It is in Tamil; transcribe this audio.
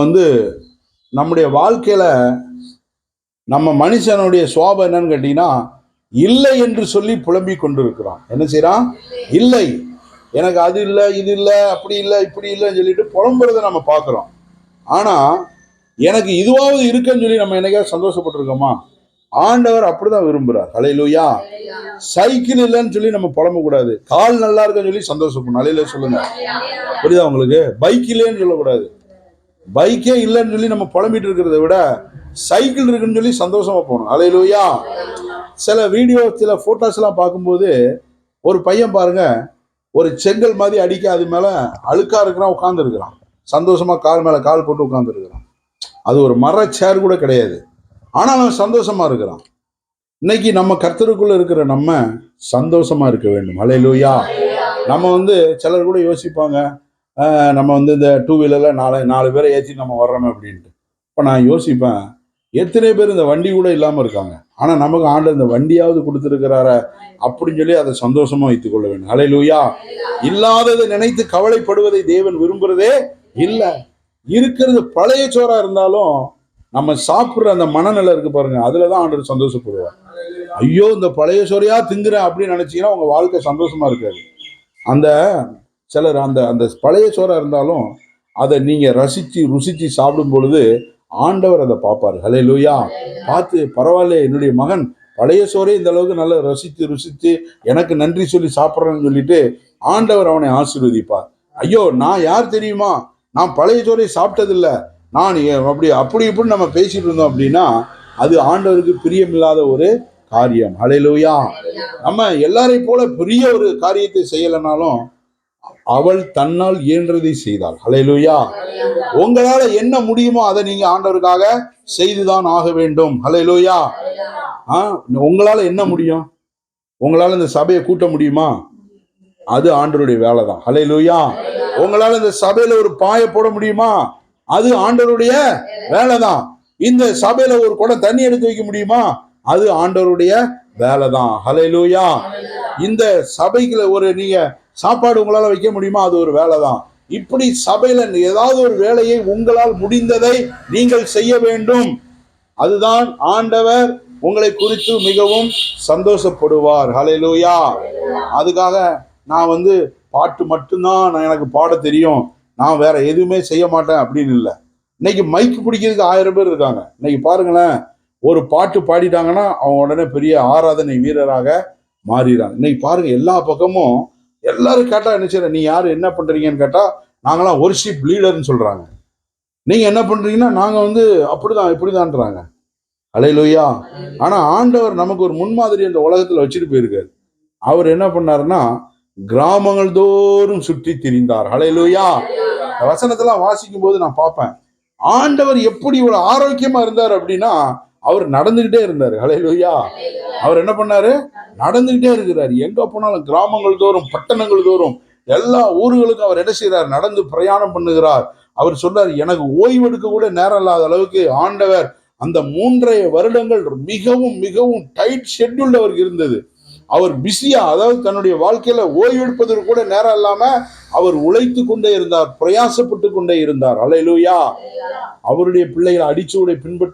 வந்து நம்முடைய வாழ்க்கையில் நம்ம மனுஷனுடைய சுவாபம் என்னன்னு கேட்டீங்கன்னா இல்லை என்று சொல்லி புலம்பிக் கொண்டிருக்கிறான் என்ன செய்கிறான் இல்லை. எனக்கு அது இல்லை இது இல்லை அப்படி இல்லை இப்படி இல்லைன்னு சொல்லிட்டு புலம்புறதை நம்ம பார்க்குறோம். ஆனால் எனக்கு இதுவாவது இருக்குன்னு சொல்லி நம்ம என்னைக்காவது சந்தோஷப்பட்டிருக்கோமா? ஆண்டவர் அப்படிதான் விரும்புறார். அலையிலூயா சைக்கிள் இல்லைன்னு சொல்லி நம்ம புலம்பக்கூடாது. கால் நல்லா இருக்குன்னு சொல்லி சந்தோஷப்படணும். அலையில சொல்லுங்க. புரியுதா உங்களுக்கு? பைக் இல்லைன்னு சொல்லக்கூடாது. பைக்கே இல்லைன்னு சொல்லி நம்ம புலம்பிட்டு இருக்கிறத விட சைக்கிள் இருக்குன்னு சொல்லி சந்தோஷமா போகணும். அலையிலூயா. சில வீடியோ சில போட்டோஸ் எல்லாம் பார்க்கும்போது ஒரு பையன் பாருங்க ஒரு செங்கல் மாதிரி அடிக்க அது மேல அழுக்கா இருக்கிறான் உட்காந்துருக்கிறான் சந்தோஷமாக சந்தோஷமா கால் மேல கால் போட்டு உட்காந்துருக்கிறான் அது ஒரு மர சேர் கூட கிடையாது. ஆனால் அவன் சந்தோஷமா இருக்கிறான். இன்னைக்கு நம்ம கர்த்தருக்குள்ள இருக்கிற நம்ம சந்தோஷமா இருக்க வேண்டும். அலையிலூயா. நம்ம வந்து சிலர் கூட யோசிப்பாங்க நம்ம வந்து இந்த டூ வீலரில் நாலு நாலு பேரை ஏற்றி நம்ம வர்றோமே அப்படின்ட்டு. இப்போ நான் யோசிப்பேன் எத்தனை பேர் இந்த வண்டி கூட இல்லாமல் இருக்காங்க? ஆனால் நமக்கு ஆண்டு இந்த வண்டியாவது கொடுத்துருக்கிறார அப்படின்னு சொல்லி அதை சந்தோஷமாக வைத்துக் கொள்ள வேண்டும். லூயா இல்லாததை நினைத்து கவலைப்படுவதை தேவன் விரும்புறதே இல்லை. இருக்கிறது பழைய சோறா இருந்தாலும் நம்ம சாப்பிட்ற அந்த மனநிலை இருக்கு பாருங்க அதில் தான் ஆண்டவர் சந்தோஷப்படுவார். ஐயோ இந்த பழைய சோறையா திங்குறேன் அப்படின்னு நினச்சிங்கன்னா உங்கள் வாழ்க்கை சந்தோஷமா இருக்காது. அந்த சிலர் அந்த அந்த பழைய சோறாக இருந்தாலும் அதை நீங்கள் ரசித்து ருசித்து சாப்பிடும் பொழுது ஆண்டவர் அதை பார்ப்பார். ஹலே லூயா பார்த்து பரவாயில்ல என்னுடைய மகன் பழைய சோறே இந்த அளவுக்கு நல்லா ரசித்து ருசித்து எனக்கு நன்றி சொல்லி சாப்பிட்றேன்னு சொல்லிட்டு ஆண்டவர் அவனை ஆசீர்வதிப்பார். ஐயோ நான் யார் தெரியுமா? நான் பழைய சோறை சாப்பிட்டதில்ல. நான் அப்படி அப்படி இப்படின்னு நம்ம பேசிட்டு இருந்தோம் அப்படின்னா அது ஆண்டவருக்கு பிரியமில்லாத ஒரு காரியம். அலையிலோயா நம்ம எல்லாரையும் போல பெரிய ஒரு காரியத்தை செய்யலைனாலும் அவள் தன்னால் இயன்றதை செய்தாள். ஹலையிலுயா உங்களால என்ன முடியுமோ அதை நீங்க ஆண்டவருக்காக செய்துதான் ஆக வேண்டும். ஹலையிலுயா ஆ உங்களால என்ன முடியும்? உங்களால இந்த சபையை கூட்ட முடியுமா? அது ஆண்டவருடைய வேலை தான் ஹலையிலுயா உங்களால இந்த சபையில ஒரு பாய போட முடியுமா? அது ஆண்டவருடைய வேலை தான் இந்த சபையில ஒரு குடம் தண்ணி எடுத்து வைக்க முடியுமா? அது ஆண்டவருடைய வேலை தான் ஹலையிலுயா இந்த சபைக்குள்ள ஒரு நீங்க சாப்பாடு உங்களால் வைக்க முடியுமா? அது ஒரு வேலை தான் இப்படி சபையில் ஏதாவது ஒரு வேலையை உங்களால் முடிந்ததை நீங்கள் செய்ய வேண்டும். அதுதான் ஆண்டவர் உங்களை குறித்து மிகவும் சந்தோஷப்படுவார். ஹலெலூயா அதுக்காக நான் வந்து பாட்டு மட்டும்தான் நான் எனக்கு பாட தெரியும். நான் வேற எதுவுமே செய்ய மாட்டேன் அப்படின்னு இல்லை. இன்னைக்கு மைக்கு பிடிக்கிறதுக்கு ஆயிரம் பேர் இருக்காங்க. இன்னைக்கு பாருங்களேன். ஒரு பாட்டு பாடிட்டாங்கன்னா அவங்க உடனே பெரிய ஆராதனை வீரராக மாறிடுறாங்க. இன்னைக்கு பாருங்க எல்லா பக்கமும் எல்லாரும் கேட்டா என்ன செய்யற நீ யாரு? என்ன பண்றீங்கன்னு கேட்டா நாங்களாம் ஒர்ஷிப் லீடர்னு சொல்றாங்க. நீங்க என்ன பண்றீங்கன்னா நாங்க வந்து அப்படிதான் இப்படிதான்றாங்க. அலையிலோயா. ஆனா ஆண்டவர் நமக்கு ஒரு முன்மாதிரி அந்த உலகத்துல வச்சுட்டு போயிருக்காரு. அவர் என்ன பண்ணாருன்னா கிராமங்கள் தோறும் சுற்றி திரிந்தார். அலையிலோயா. வசனத்தெல்லாம் வாசிக்கும் போது நான் பார்ப்பேன். ஆண்டவர் எப்படி இவ்வளவு ஆரோக்கியமா இருந்தார் அப்படின்னா அவர் நடந்துகிட்டே இருந்தார். அலையிலோயா. அவர் என்ன பண்ணாரு? நடந்துகிட்டே இருக்கிறார். எங்க போனாலும் கிராமங்கள் தோறும் பட்டணங்கள் தோறும் எல்லா ஊர்களுக்கும் அவர் என்ன செய்கிறார் நடந்து பிரயாணம் பண்ணுகிறார். அவர் சொல்றார் எனக்கு ஓய்வெடுக்க கூட நேரம் இல்லாத அளவுக்கு ஆண்டவர் அந்த மூன்றைய வருடங்கள் மிகவும் மிகவும் டைட் ஷெட்யூல்டு அவருக்கு இருந்தது. அவர் பிஸியா அதாவது தன்னுடைய வாழ்க்கையில ஓய்வெடுப்பதற்கு கூட நேரம் இல்லாம அவர் உழைத்து கொண்டே இருந்தார் பிரயாசப்பட்டு கொண்டே இருந்தார். அலையிலூயா. அவருடைய பிள்ளைகளை அடிச்சோடை பின்பற்றி